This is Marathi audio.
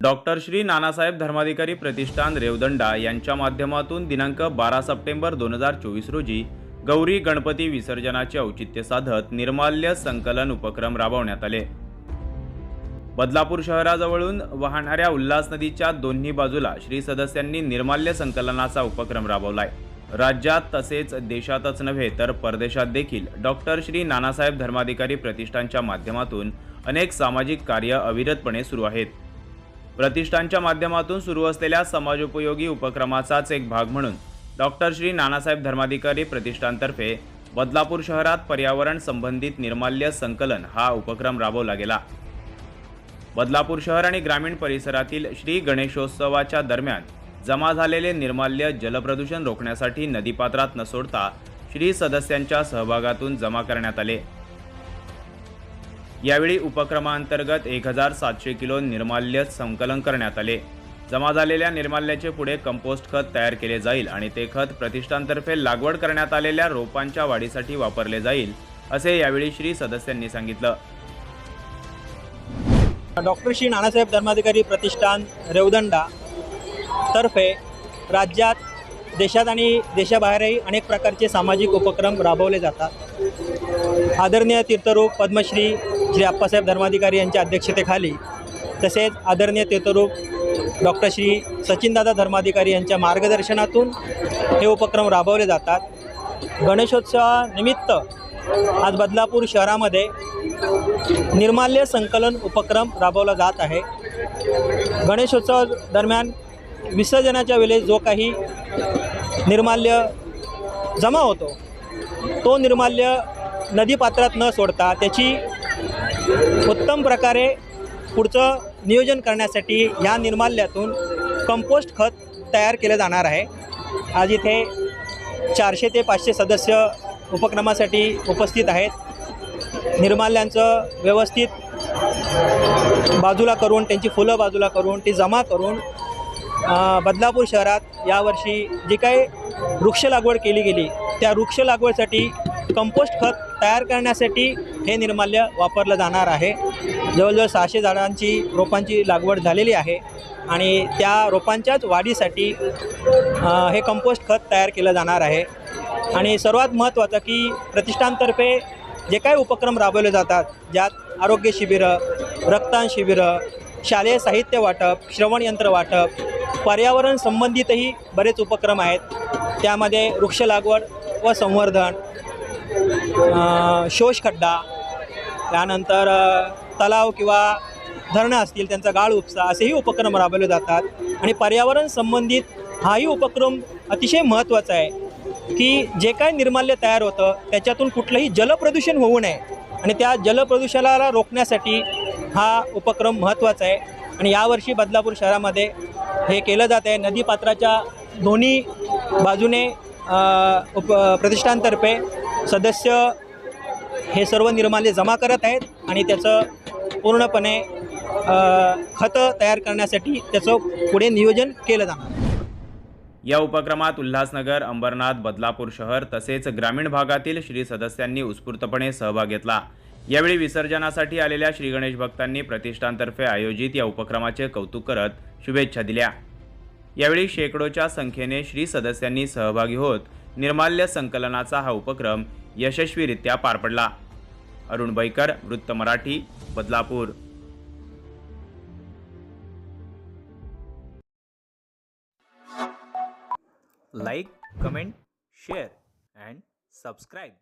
डॉक्टर श्री नानासाहेब धर्माधिकारी प्रतिष्ठान रेवदंडा यांच्या माध्यमातून दिनांक बारा सप्टेंबर दोन हजार चोवीस रोजी गौरी गणपती विसर्जनाचे औचित्य साधत निर्माल्य संकलन उपक्रम राबवण्यात आले. बदलापूर शहराजवळून वाहणाऱ्या उल्हास नदीच्या दोन्ही बाजूला श्री सदस्यांनी निर्माल्य संकलनाचा उपक्रम राबवलाय. राज्यात तसेच देशातच नव्हे तर परदेशात देखील. डॉक्टर श्री नानासाहेब धर्माधिकारी प्रतिष्ठानच्या माध्यमातून अनेक सामाजिक कार्य अविरतपणे सुरू आहेत. प्रतिष्ठानच्या माध्यमातून सुरू असलेल्या समाजोपयोगी उपक्रमाचाच एक भाग म्हणून डॉक्टर श्री नानासाहेब धर्माधिकारी प्रतिष्ठानतर्फे बदलापूर शहरात पर्यावरण संबंधित निर्माल्य संकलन हा उपक्रम राबवला गेला. बदलापूर शहर आणि ग्रामीण परिसरातील श्री गणेशोत्सवाच्या दरम्यान जमा झालेले निर्माल्य जलप्रदूषण रोखण्यासाठी नदीपात्रात न सोडता श्री सदस्यांच्या सहभागातून जमा करण्यात आले. यावेळी उपक्रमांतर्गत एक हजार सातशे किलो निर्माल्य संकलन करण्यात आले. जमा झालेल्या निर्माल्याचे पुढे कंपोस्ट खत तयार केले जाईल आणि ते खत प्रतिष्ठानतर्फे लागवड करण्यात आलेल्या रोपांच्या वाढीसाठी वापरले जाईल असे यावेळी श्री सदस्यांनी सांगितलं. डॉक्टर श्री नानासाहेब धर्माधिकारी प्रतिष्ठान रेवदंडा तर्फे राज्यात देशात आणि देशाबाहेरही अनेक प्रकारचे सामाजिक उपक्रम राबवले जातात. आदरणीय तीर्थरूप पद्मश्री श्री आप्पासाहेब धर्माधिकारी यांच्या अध्यक्षतेखाली तसेच आदरणीय तीर्थरूप डॉक्टर श्री सचिनदादा धर्माधिकारी यांच्या मार्गदर्शनातून हे उपक्रम राबवले जातात. गणेशोत्सवानिमित्त आज बदलापूर शहरामध्ये निर्माल्य संकलन उपक्रम राबवला जात आहे. गणेशोत्सव दरम्यान विसर्जनाच्या वेळेस जो काही निर्माल्य जमा होतो तो निर्माल्य नदीपात्रात न सोडता त्याची उत्तम प्रकारे पुढचं नियोजन करण्यासाठी ह्या निर्माल्यातून कंपोस्ट खत तयार केलं जाणार आहे. आज इथे चारशे ते पाचशे सदस्य उपक्रमासाठी उपस्थित आहेत. निर्माल्यांचं व्यवस्थित बाजूला करून त्यांची फुलं बाजूला करून ती जमा करून बदलापूर शहरात यावर्षी जी काही वृक्ष लागवड केली गेली त्या वृक्ष लागवडसाठी कंपोस्ट खत तयार करण्यासाठी हे निर्माल्य वापरलं जाणार आहे. जवळजवळ सहाशे झाडांची रोपांची लागवड झालेली आहे आणि त्या रोपांच्याच वाढीसाठी हे कंपोस्ट खत तयार केलं जाणार आहे. आणि सर्वात महत्त्वाचं की प्रतिष्ठानतर्फे जे काही उपक्रम राबवले जातात ज्यात आरोग्य शिबिरं रक्तदान शिबिरं शालेय साहित्य वाटप श्रवण यंत्र वाटप पर्यावरण संबंधितही बरेच उपक्रम आहेत. त्यामध्ये वृक्ष लागवड व संवर्धन शोष शोषखड्डा त्यानंतर तलाव किंवा धरणं असतील त्यांचा गाळ उपसा असेही उपक्रम राबवले जातात. आणि पर्यावरण संबंधित हाही उपक्रम अतिशय महत्त्वाचा आहे की जे काय निर्माल्य तयार होतं त्याच्यातून कुठलंही जलप्रदूषण होऊ नये. आणि त्या जलप्रदूषणाला रोखण्यासाठी हा उपक्रम महत्त्वाचा आहे. आणि यावर्षी बदलापूर शहरामध्ये हे केलं जात आहे. नदीपात्राच्या दोन्ही बाजूने उप प्रतिष्ठानतर्फे सदस्य हे सर्व निर्माल्य जमा करत आहेत आणि त्याचं पूर्णपणे खतं तयार करण्यासाठी त्याचं पुढे नियोजन केलं जाणार. या उपक्रमात उल्हासनगर अंबरनाथ बदलापूर शहर तसेच ग्रामीण भागातील श्री सदस्यांनी उत्स्फूर्तपणे सहभाग घेतला. यावेळी विसर्जनासाठी आलेल्या श्री गणेश भक्तांनी प्रतिष्ठानतर्फे आयोजित या उपक्रमाचे कौतुक करत शुभेच्छा दिल्या. यावेळी शेकडोच्या संख्येने श्री सदस्यांनी सहभागी होत निर्माल्य संकलनाचा हा उपक्रम यशस्वीरित्या पार पडला. अरुण बैकर वृत्त Marathi Badlapur. Like comment share and subscribe